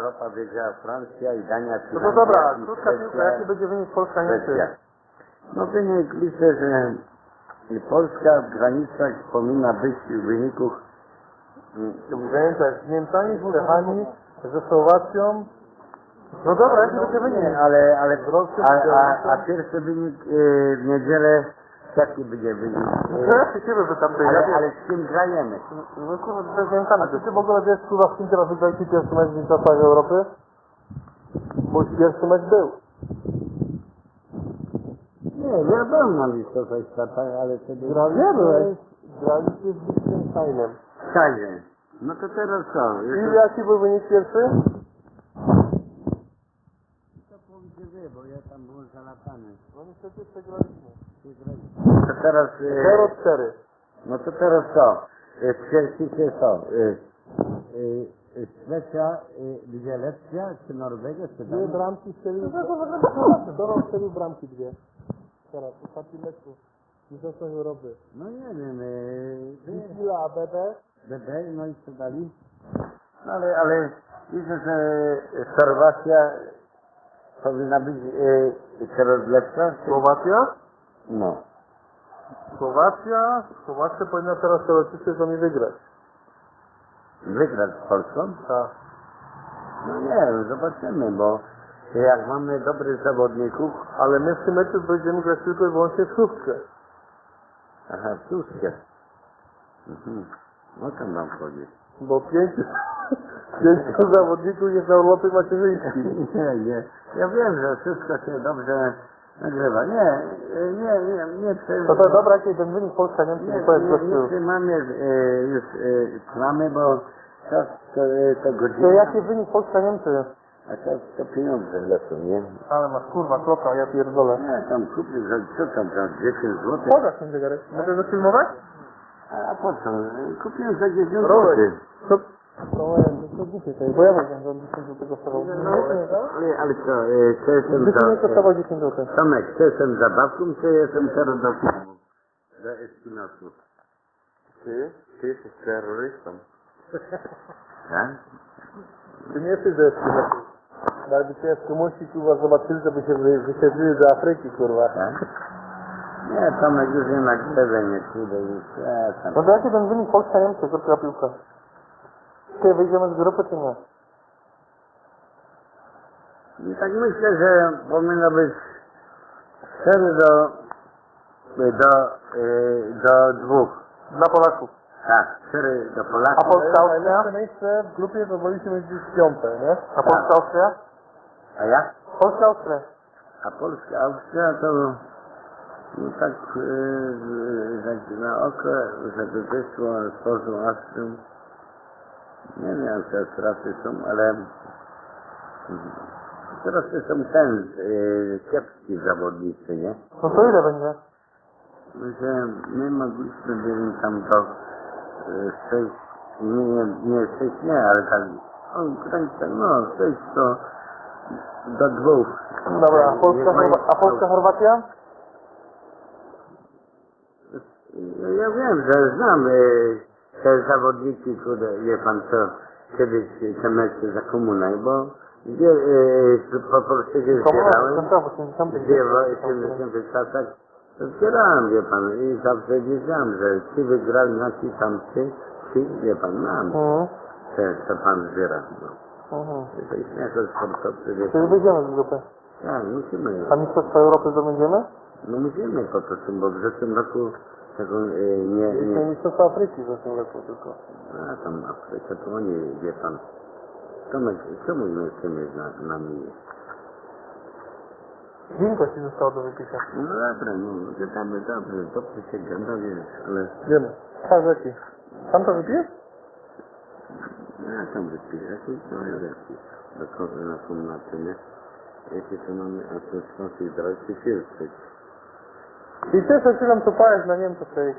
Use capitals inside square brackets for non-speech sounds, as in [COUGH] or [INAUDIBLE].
Europa wiedziała Francja i Dania. No to dobra, i krótka piłka, jaki będzie wynik Polska-Niemcy? Szwecja. No wynik myślę, że Polska w granicach powinna być w wyniku W granicach z Niemcami, z Czechami, ze Słowacją. No dobra, jaki będzie wynik? Ale, ale a, a, a pierwszy wynik e, w niedzielę jaki będzie wynik? E, ja się pytam, ty, ale, ja ale z kim grajemy? No kurwa, to jest Niemcami. Czy ty w ogóle wiesz, kurwa, z kim teraz wygraliście pierwszy mecz w Mistrzostwach Europy? Bo pierwszy mecz był. Nie, ja byłem na Mistrzostwach Świata, ale wtedy... Grali, byłeś. Graliście z Liechtensteinem. Kazie. No to teraz co? I jaki był wynik pierwszy? To powiecie wy, bo ja tam No niestety przegraliśmy. To teraz... E, 0-4. no to teraz co? E, Stwierdzicie co? E, e, e, Szwecja e, będzie lepsza, czy Norwegia, czy Dwie bramki strzelił. Dorą strzelił bramki dwie. Teraz, w ostatnim meczu. W Mistrzostwach Europy. No nie wiem, e, Wila, ABB. BB, no i co dali? No ale, ale widzę, że Chorwacja powinna być e, coraz lepsza. czy- Słowacja? No. Słowacja. Słowacja powinna teraz teoretycznie z nami wygrać. Wygrać z Polską? Tak. No nie, zobaczymy, bo jak mamy dobrych zawodników, Ale my w tym meczu będziemy grać tylko i wyłącznie w szóstkę. aha, wszystkie. Mhm. No tam nam chodzi. Bo pięciu, pięciu zawodników jest na urlopie macierzyńskim. [LAUGHS] Nie, nie. Ja wiem, że wszystko się dobrze nagrywa. Nie, nie, nie, nie. To, to dobra, jaki ten wynik Polska-Niemcy Nie, nie powiedz nie, trzymamy e, już e, mamy, bo czas to, e, to To godzina, jaki wynik Polska-Niemcy? a czas to pieniądze lecą, nie? Ale masz kurwa kloka, ja pierdolę. Nie, tam kupię za co tam, za 10 zł. Pokaż mi zegarek. Mogę go filmować? A po co? Kupiłem za 10 zł. To... To nie, to bo ja wiem, że on 10 zł kosztował. No, ale, ale co, e, czy jestem Dzisiaj nie za... kosztował 10 zł. Tomek, czy jestem zabawką, czy jestem teraz do? Do Eskinosów. Ty? Ty jesteś terrorystą. [LAUGHS] Tak? Ty nie jesteś ze Eskimosów. Nawet cię Eskimosi kurwa zobaczyli, to by się wy- wysiedlili do Afryki kurwa. Tak? Nie, Tomek już nie ma grzebę, nie przyjdę już. Ja tam. No to jaki ten wynik Polska-Niemcy, krótka piłka? Wyjdziemy z grupy czy nie? I tak myślę, że powinno być 4 do, do, e, do dwóch. Dla Polaków. Tak, 4 do A Polaków. Polska-Austria? Najlepsze miejsce w grupie być gdzieś piąte, nie? A Polska-Austria? A ja? Polska-Austria. A Polska, Austria to no tak e, tak na oko, żeby wyszło z Polską Austrią. Nie wiem, czy straty są, ale teraz są ten e, kiepski zawodnicy, nie? No to ile będzie? że my mogliśmy być tam do e, sześć, nie, nie, nie sześć nie, ale tak, on kręcę, no sześć to do dwóch. Dobra, a Polska, a Polska Chorwacja? Ja wiem, że znam e, te zawodniki, które, wie pan co, kiedyś te mecze za komunę, bo gdzie e, po Polsce zbierałem, Komuna, 80. gdzie w 80 latach to zbierałem, wie pan, i zawsze wiedziałem, że ci wygrali na ci tamci, ci, wie pan, mam, Mhm. te, co pan zbiera. No. Mhm. To jest jako sportowcy, wie Czyli pan. wyjdziemy z grupy. Tak, musimy, A Mistrzostwa Europy zdobędziemy? no musimy po prostu, bo w zeszłym roku tego e, nie, nie, Mistrzostwa Afryki w zeszłym roku tylko. a tam Afryka to oni, wie pan, Tomek, czemu nie chcemy z nami Winko ci zostało do wypicia. No dobra, no, gadamy dobrze, dobrze się gada, wiesz, ale Wiemy. Karzeki. Sam to wypijesz? ja tam wypiję, jakiś to lepiej. Do kogo na komnaty, nie? Jakie to mamy, a to jest Естественно, ты наступаешь на немцев своих.